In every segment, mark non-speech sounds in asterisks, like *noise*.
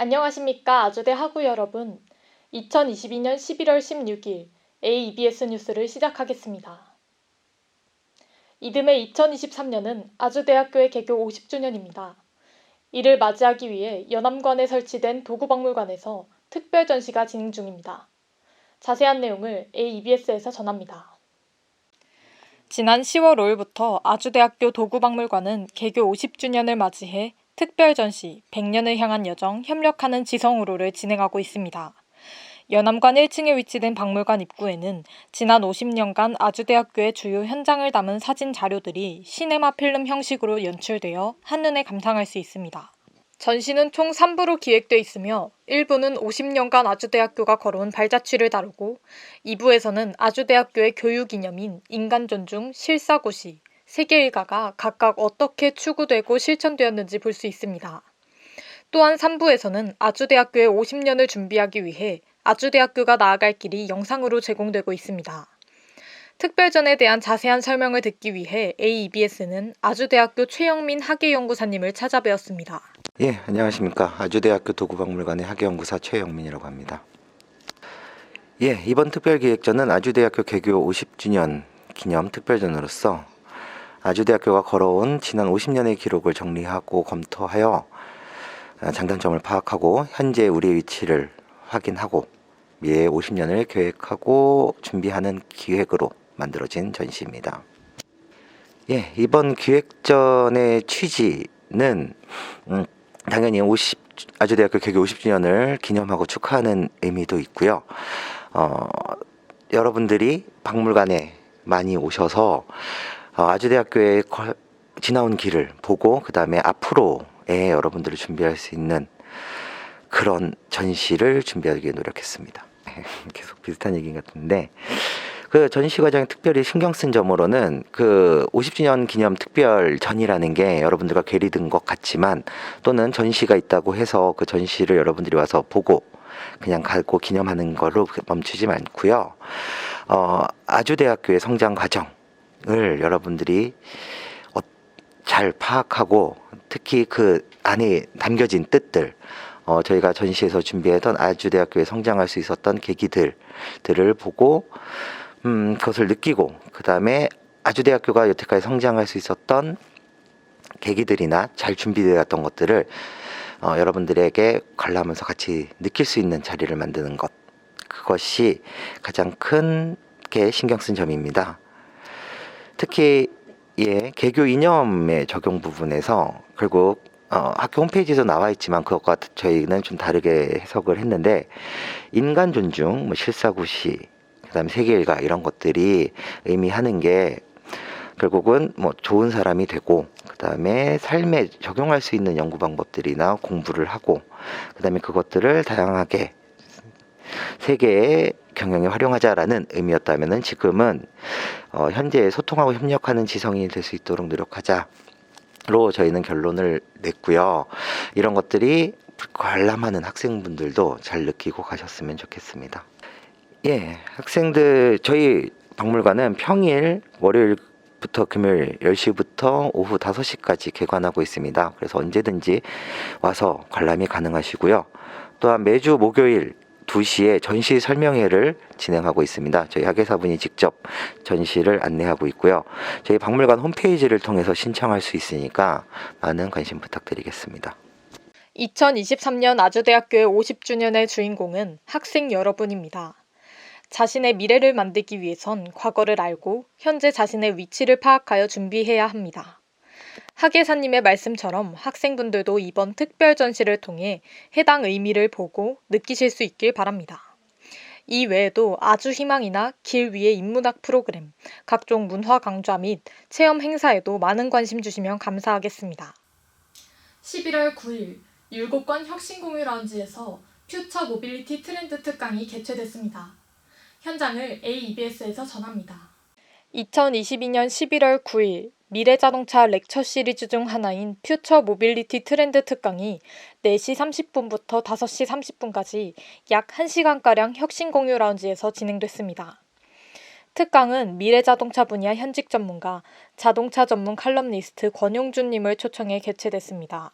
안녕하십니까 아주대 학우 여러분. 2022년 11월 16일 AEBS 뉴스를 시작하겠습니다. 이듬해 2023년은 아주대학교의 개교 50주년입니다. 이를 맞이하기 위해 연암관에 설치된 도구박물관에서 특별 전시가 진행 중입니다. 자세한 내용을 AEBS에서 전합니다. 지난 10월 5일부터 아주대학교 도구박물관은 개교 50주년을 맞이해 특별 전시 100년을 향한 여정 협력하는 지성으로를 진행하고 있습니다. 연암관 1층에 위치된 박물관 입구에는 지난 50년간 아주대학교의 주요 현장을 담은 사진 자료들이 시네마 필름 형식으로 연출되어 한눈에 감상할 수 있습니다. 전시는 총 3부로 기획돼 있으며 1부는 50년간 아주대학교가 걸어온 발자취를 다루고 2부에서는 아주대학교의 교육 이념인 인간존중, 실사고시, 세계 일가가 각각 어떻게 추구되고 실천되었는지 볼 수 있습니다. 또한 3부에서는 아주대학교의 50년을 준비하기 위해 아주대학교가 나아갈 길이 영상으로 제공되고 있습니다. 특별전에 대한 자세한 설명을 듣기 위해 AEBS는 아주대학교 최영민 학예연구사님을 찾아뵈었습니다. 예, 안녕하십니까. 아주대학교 도구박물관의 학예연구사 최영민이라고 합니다. 예, 이번 특별기획전은 아주대학교 개교 50주년 기념 특별전으로서 아주대학교가 걸어온 지난 50년의 기록을 정리하고 검토하여 아, 장단점을 파악하고 현재 우리의 위치를 확인하고 미래 50년을 계획하고 준비하는 기획으로 만들어진 전시입니다. 예, 이번 기획전의 취지는 음, 당연히 50 아주대학교 개교 50주년을 기념하고 축하하는 의미도 있고요. 어, 여러분들이 박물관에 많이 오셔서 어, 아주대학교에 거- 지나온 길을 보고 그 다음에 앞으로의 여러분들을 준비할 수 있는 그런 전시를 준비하기 위해 노력했습니다. *laughs* 계속 비슷한 얘기 같은데 그 전시 과정에 특별히 신경 쓴 점으로는 그 50주년 기념 특별 전이라는 게 여러분들과 괴리 든 것 같지만 또는 전시가 있다고 해서 그 전시를 여러분들이 와서 보고 그냥 가고 기념하는 걸로 멈추지 않고요. 어, 아주대학교의 성장 과정 을 여러분들이 어, 잘 파악하고 특히 그 안에 담겨진 뜻들 어, 저희가 전시에서 준비했던 아주대학교에 성장할 수 있었던 계기들들을 보고 음, 그것을 느끼고 그 다음에 아주대학교가 여태까지 성장할 수 있었던 계기들이나 잘 준비되었던 것들을 어, 여러분들에게 관람하면서 같이 느낄 수 있는 자리를 만드는 것 그것이 가장 큰 게 신경 쓴 점입니다. 특히 예 개교 이념의 적용 부분에서 결국 어, 학교 홈페이지에서 나와 있지만 그것과 저희는 좀 다르게 해석을 했는데 인간 존중, 뭐 실사구시, 그다음에 세계 일가 이런 것들이 의미하는 게 결국은 뭐 좋은 사람이 되고 그다음에 삶에 적용할 수 있는 연구 방법들이나 공부를 하고 그다음에 그것들을 다양하게 세계의 경영에 활용하자라는 의미였다면은 지금은 어, 현재 소통하고 협력하는 지성인이 될 수 있도록 노력하자로 저희는 결론을 냈고요. 이런 것들이 관람하는 학생분들도 잘 느끼고 가셨으면 좋겠습니다. 예, 학생들 저희 박물관은 평일 월요일 부터 금요일 10시부터 오후 5시까지 개관하고 있습니다. 그래서 언제든지 와서 관람이 가능하시고요. 또한 매주 목요일 2시에 전시 설명회를 진행하고 있습니다. 저희 학예사분이 직접 전시를 안내하고 있고요. 저희 박물관 홈페이지를 통해서 신청할 수 있으니까 많은 관심 부탁드리겠습니다. 2023년 아주대학교의 50주년의 주인공은 학생 여러분입니다. 자신의 미래를 만들기 위해선 과거를 알고 현재 자신의 위치를 파악하여 준비해야 합니다. 학예사님의 말씀처럼 학생분들도 이번 특별 전시를 통해 해당 의미를 보고 느끼실 수 있길 바랍니다. 이 외에도 아주 희망이나 길 위의 인문학 프로그램, 각종 문화 강좌 및 체험 행사에도 많은 관심 주시면 감사하겠습니다. 11월 9일 율곡관 혁신공유 라운지에서 퓨처 모빌리티 트렌드 특강이 개최됐습니다. 현장을 AEBS에서 전합니다. 2022년 11월 9일 미래자동차 렉처 시리즈 중 하나인 퓨처 모빌리티 트렌드 특강이 4시 30분부터 5시 30분까지 약 1시간가량 혁신 공유 라운지에서 진행됐습니다. 특강은 미래자동차 분야 현직 전문가, 자동차 전문 칼럼니스트 권용준님을 초청해 개최됐습니다.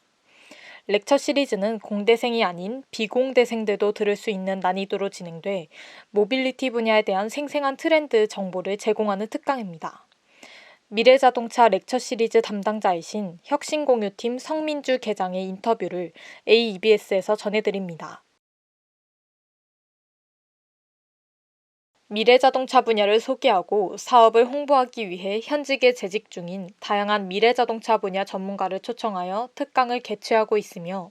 렉처 시리즈는 공대생이 아닌 비공대생들도 들을 수 있는 난이도로 진행돼 모빌리티 분야에 대한 생생한 트렌드 정보를 제공하는 특강입니다. 미래자동차 렉처 시리즈 담당자이신 혁신공유팀 성민주 계장의 인터뷰를 AEBS에서 전해드립니다. 미래자동차 분야를 소개하고 사업을 홍보하기 위해 현직에 재직 중인 다양한 미래자동차 분야 전문가를 초청하여 특강을 개최하고 있으며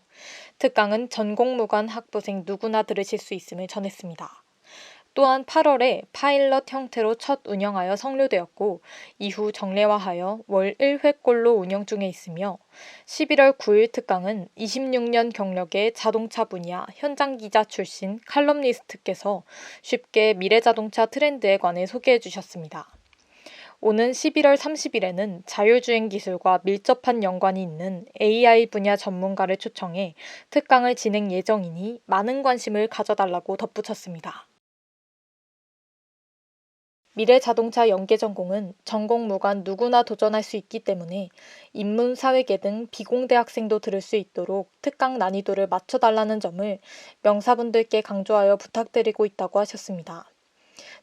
특강은 전공무관 학부생 누구나 들으실 수 있음을 전했습니다. 또한 8월에 파일럿 형태로 첫 운영하여 성료되었고 이후 정례화하여 월 1회꼴로 운영 중에 있으며 11월 9일 특강은 26년 경력의 자동차 분야 현장 기자 출신 칼럼니스트께서 쉽게 미래 자동차 트렌드에 관해 소개해 주셨습니다. 오는 11월 30일에는 자율주행 기술과 밀접한 연관이 있는 AI 분야 전문가를 초청해 특강을 진행 예정이니 많은 관심을 가져달라고 덧붙였습니다. 미래 자동차 연계 전공은 전공 무관 누구나 도전할 수 있기 때문에 인문 사회계 등 비공대 학생도 들을 수 있도록 특강 난이도를 맞춰달라는 점을 명사분들께 강조하여 부탁드리고 있다고 하셨습니다.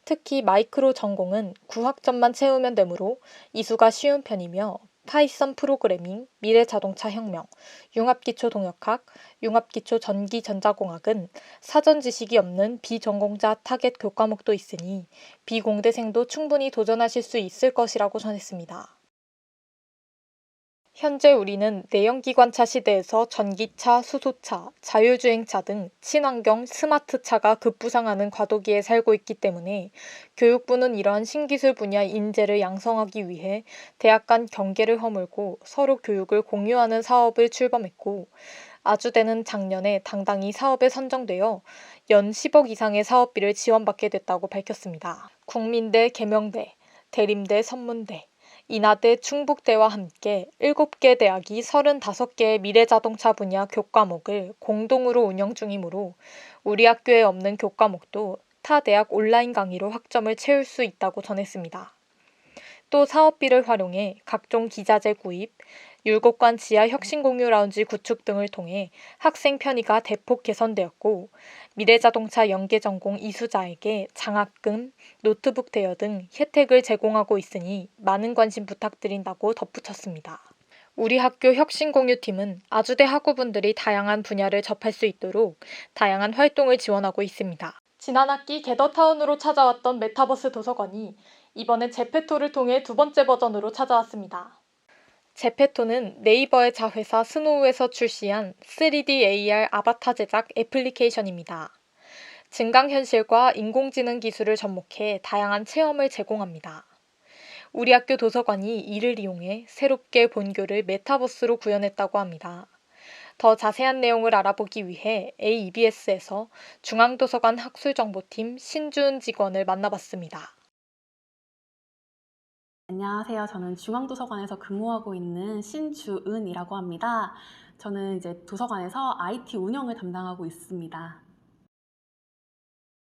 특히 마이크로 전공은 9학점만 채우면 되므로 이수가 쉬운 편이며 파이썬 프로그래밍, 미래 자동차 혁명, 융합기초 동역학, 융합기초 전기 전자공학은 사전 지식이 없는 비전공자 타겟 교과목도 있으니 비공대생도 충분히 도전하실 수 있을 것이라고 전했습니다. 현재 우리는 내연기관차 시대에서 전기차, 수소차, 자율주행차 등 친환경 스마트차가 급부상하는 과도기에 살고 있기 때문에 교육부는 이러한 신기술 분야 인재를 양성하기 위해 대학 간 경계를 허물고 서로 교육을 공유하는 사업을 출범했고 아주대는 작년에 당당히 사업에 선정되어 연 10억 이상의 사업비를 지원받게 됐다고 밝혔습니다. 국민대, 계명대, 대림대, 선문대, 인하대, 충북대와 함께 7개 대학이 35개의 미래자동차 분야 교과목을 공동으로 운영 중이므로 우리 학교에 없는 교과목도 타 대학 온라인 강의로 학점을 채울 수 있다고 전했습니다. 또 사업비를 활용해 각종 기자재 구입, 율곡관 지하 혁신공유 라운지 구축 등을 통해 학생 편의가 대폭 개선되었고 미래자동차 연계전공 이수자에게 장학금, 노트북 대여 등 혜택을 제공하고 있으니 많은 관심 부탁드린다고 덧붙였습니다. 우리 학교 혁신공유팀은 아주대 학우분들이 다양한 분야를 접할 수 있도록 다양한 활동을 지원하고 있습니다. 지난 학기 게더타운으로 찾아왔던 메타버스 도서관이 이번에 제페토를 통해 두 번째 버전으로 찾아왔습니다. 제페토는 네이버의 자회사 스노우에서 출시한 3D AR 아바타 제작 애플리케이션입니다. 증강현실과 인공지능 기술을 접목해 다양한 체험을 제공합니다. 우리 학교 도서관이 이를 이용해 새롭게 본교를 메타버스로 구현했다고 합니다. 더 자세한 내용을 알아보기 위해 AEBS에서 중앙도서관 학술정보팀 신주은 직원을 만나봤습니다. 안녕하세요. 저는 중앙도서관에서 근무하고 있는 신주은이라고 합니다. 저는 이제 도서관에서 IT 운영을 담당하고 있습니다.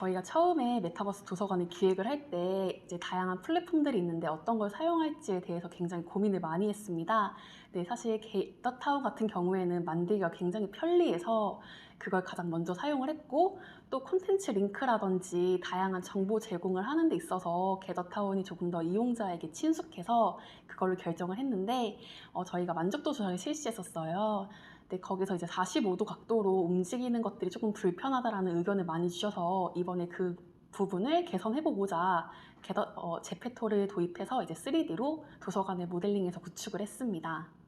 저희가 처음에 메타버스 도서관을 기획을 할 때 이제 다양한 플랫폼들이 있는데 어떤 걸 사용할지에 대해서 굉장히 고민을 많이 했습니다. 네, 사실 게더타운 같은 경우에는 만들기가 굉장히 편리해서 그걸 가장 먼저 사용을 했고 또 콘텐츠 링크라든지 다양한 정보 제공을 하는 데 있어서 게더타운이 조금 더 이용자에게 친숙해서 그걸로 결정을 했는데 어, 저희가 만족도 조사를 실시했었어요. 네, 거기서 이제 45도 각도로 움직이는 것들이 조금 불편하다라는 의견을 많이 주셔서 이번에 그 부분을 개선해보고자 게더, 어, 제페토를 도입해서 이제 3D로 도서관을 모델링해서 구축을 했습니다.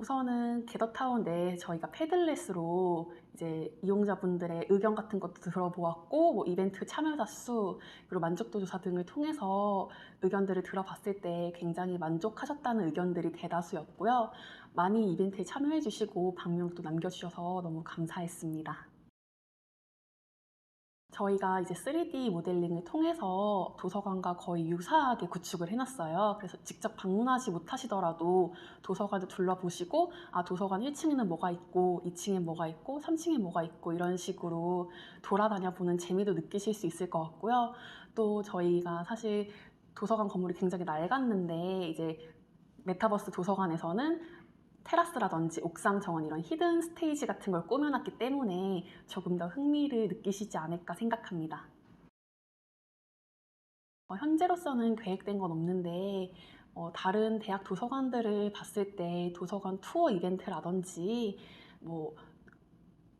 우선은 게더타운 내에 저희가 패들렛으로 이제 이용자분들의 의견 같은 것도 들어보았고 뭐 이벤트 참여자 수 그리고 만족도 조사 등을 통해서 의견들을 들어봤을 때 굉장히 만족하셨다는 의견들이 대다수였고요. 많이 이벤트에 참여해 주시고 방명도 남겨주셔서 너무 감사했습니다. 저희가 이제 3D 모델링을 통해서 도서관과 거의 유사하게 구축을 해놨어요. 그래서 직접 방문하지 못하시더라도 도서관을 둘러보시고, 아, 도서관 1층에는 뭐가 있고, 2층에 뭐가 있고, 3층에 뭐가 있고, 이런 식으로 돌아다녀 보는 재미도 느끼실 수 있을 것 같고요. 또 저희가 사실 도서관 건물이 굉장히 낡았는데, 이제 메타버스 도서관에서는 테라스라든지 옥상 정원 이런 히든 스테이지 같은 걸 꾸며놨기 때문에 조금 더 흥미를 느끼시지 않을까 생각합니다. 어, 현재로서는 계획된 건 없는데 어, 다른 대학 도서관들을 봤을 때 도서관 투어 이벤트라든지 뭐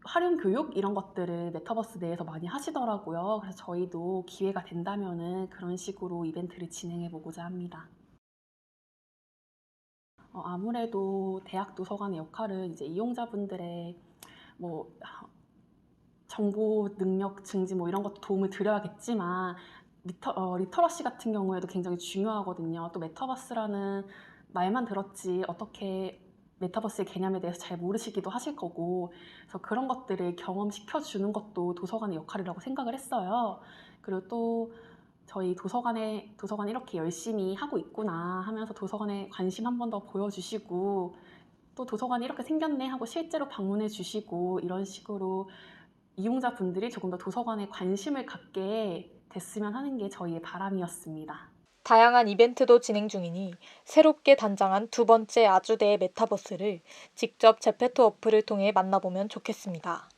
활용 교육 이런 것들을 메타버스 내에서 많이 하시더라고요. 그래서 저희도 기회가 된다면은 그런 식으로 이벤트를 진행해 보고자 합니다. 어, 아무래도 대학 도서관의 역할은 이제 이용자분들의 뭐 정보 능력 증진 뭐 이런 것도 도움을 드려야겠지만 리터, 어, 리터러시 같은 경우에도 굉장히 중요하거든요. 또 메타버스라는 말만 들었지 어떻게 메타버스의 개념에 대해서 잘 모르시기도 하실 거고 그래서 그런 것들을 경험시켜 주는 것도 도서관의 역할이라고 생각을 했어요. 그리고 또 저희 도서관에 도서관 이렇게 열심히 하고 있구나 하면서 도서관에 관심 한 번 더 보여주시고 또 도서관이 이렇게 생겼네 하고 실제로 방문해 주시고 이런 식으로 이용자분들이 조금 더 도서관에 관심을 갖게 됐으면 하는 게 저희의 바람이었습니다. 다양한 이벤트도 진행 중이니 새롭게 단장한 두 번째 아주대의 메타버스를 직접 제페토 어플을 통해 만나보면 좋겠습니다.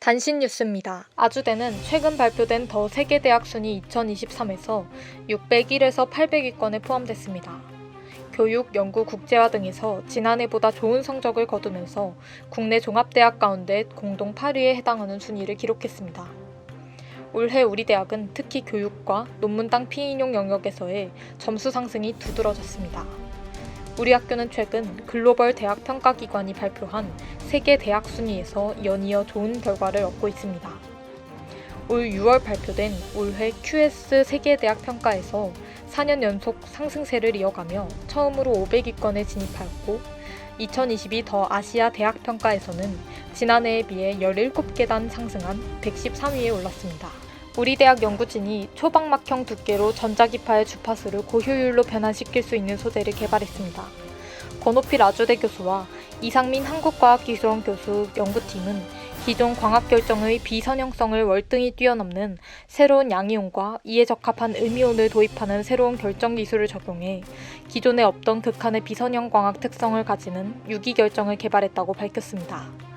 단신 뉴스입니다. 아주대는 최근 발표된 더 세계대학 순위 2023에서 601에서 800위권에 포함됐습니다. 교육, 연구, 국제화 등에서 지난해보다 좋은 성적을 거두면서 국내 종합대학 가운데 공동 8위에 해당하는 순위를 기록했습니다. 올해 우리 대학은 특히 교육과 논문당 피인용 영역에서의 점수 상승이 두드러졌습니다. 우리 학교는 최근 글로벌 대학 평가 기관이 발표한 세계 대학 순위에서 연이어 좋은 결과를 얻고 있습니다. 올 6월 발표된 올해 QS 세계 대학 평가에서 4년 연속 상승세를 이어가며 처음으로 500위권에 진입하였고 2022 더 아시아 대학 평가에서는 지난해에 비해 17계단 상승한 113위에 올랐습니다. 우리 대학 연구진이 초방막형 두께로 전자기파의 주파수를 고효율로 변환시킬 수 있는 소재를 개발했습니다. 권오필 아주대 교수와 이상민 한국과학기술원 교수 연구팀은 기존 광학 결정의 비선형성을 월등히 뛰어넘는 새로운 양이온과 이에 적합한 음이온을 도입하는 새로운 결정 기술을 적용해 기존에 없던 극한의 비선형 광학 특성을 가지는 유기 결정을 개발했다고 밝혔습니다.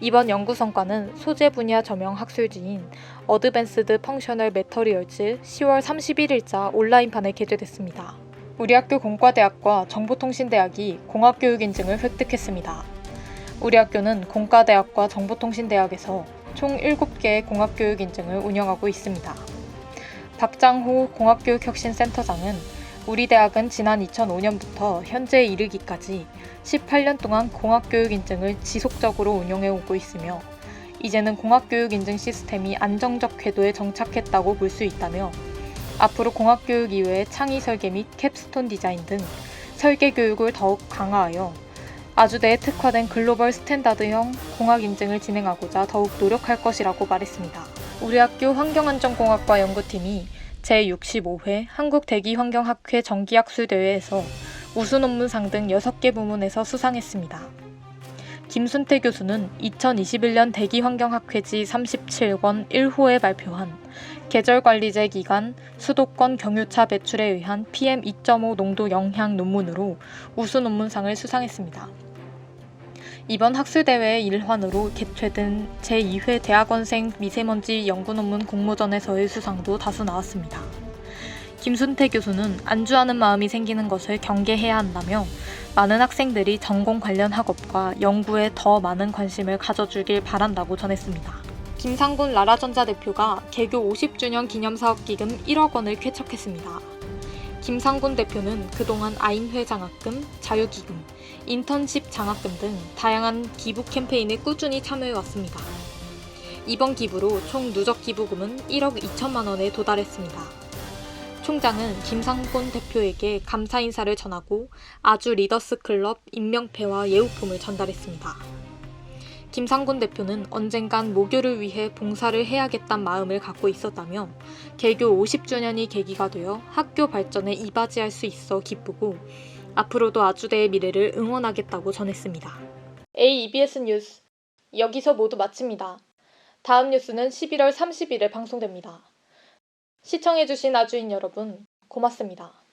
이번 연구 성과는 소재 분야 저명 학술지인 어드밴스드 펑셔널 메터리얼즈 10월 31일자 온라인판에 게재됐습니다. 우리 학교 공과대학과 정보통신대학이 공학교육 인증을 획득했습니다. 우리 학교는 공과대학과 정보통신대학에서 총 7개의 공학교육 인증을 운영하고 있습니다. 박장호 공학교육혁신센터장은 우리 대학은 지난 2005년부터 현재에 이르기까지 18년 동안 공학교육 인증을 지속적으로 운영해 오고 있으며 이제는 공학교육 인증 시스템이 안정적 궤도에 정착했다고 볼 수 있다며 앞으로 공학교육 이외의 창의 설계 및 캡스톤 디자인 등 설계 교육을 더욱 강화하여 아주대에 특화된 글로벌 스탠다드형 공학 인증을 진행하고자 더욱 노력할 것이라고 말했습니다. 우리 학교 환경안전공학과 연구팀이 제65회 한국대기환경학회 정기학술대회에서 우수 논문상 등 6개 부문에서 수상했습니다. 김순태 교수는 2021년 대기환경학회지 37권 1호에 발표한 계절관리제 기간 수도권 경유차 배출에 의한 PM2.5 농도 영향 논문으로 우수 논문상을 수상했습니다. 이번 학술대회의 일환으로 개최된 제2회 대학원생 미세먼지 연구논문 공모전에서의 수상도 다수 나왔습니다. 김순태 교수는 안주하는 마음이 생기는 것을 경계해야 한다며 많은 학생들이 전공 관련 학업과 연구에 더 많은 관심을 가져주길 바란다고 전했습니다. 김상군 라라전자 대표가 개교 50주년 기념사업 기금 1억 원을 쾌척했습니다. 김상군 대표는 그동안 아인회 장학금, 자유기금, 인턴십 장학금 등 다양한 기부 캠페인에 꾸준히 참여해왔습니다. 이번 기부로 총 누적 기부금은 1억 2천만 원에 도달했습니다. 총장은 김상곤 대표에게 감사 인사를 전하고 아주 리더스 클럽 임명패와 예우품을 전달했습니다. 김상곤 대표는 언젠간 모교를 위해 봉사를 해야겠다는 마음을 갖고 있었다며 개교 50주년이 계기가 되어 학교 발전에 이바지할 수 있어 기쁘고 앞으로도 아주대의 미래를 응원하겠다고 전했습니다. AEBS 뉴스 여기서 모두 마칩니다. 다음 뉴스는 11월 30일에 방송됩니다. 시청해주신 아주인 여러분 고맙습니다.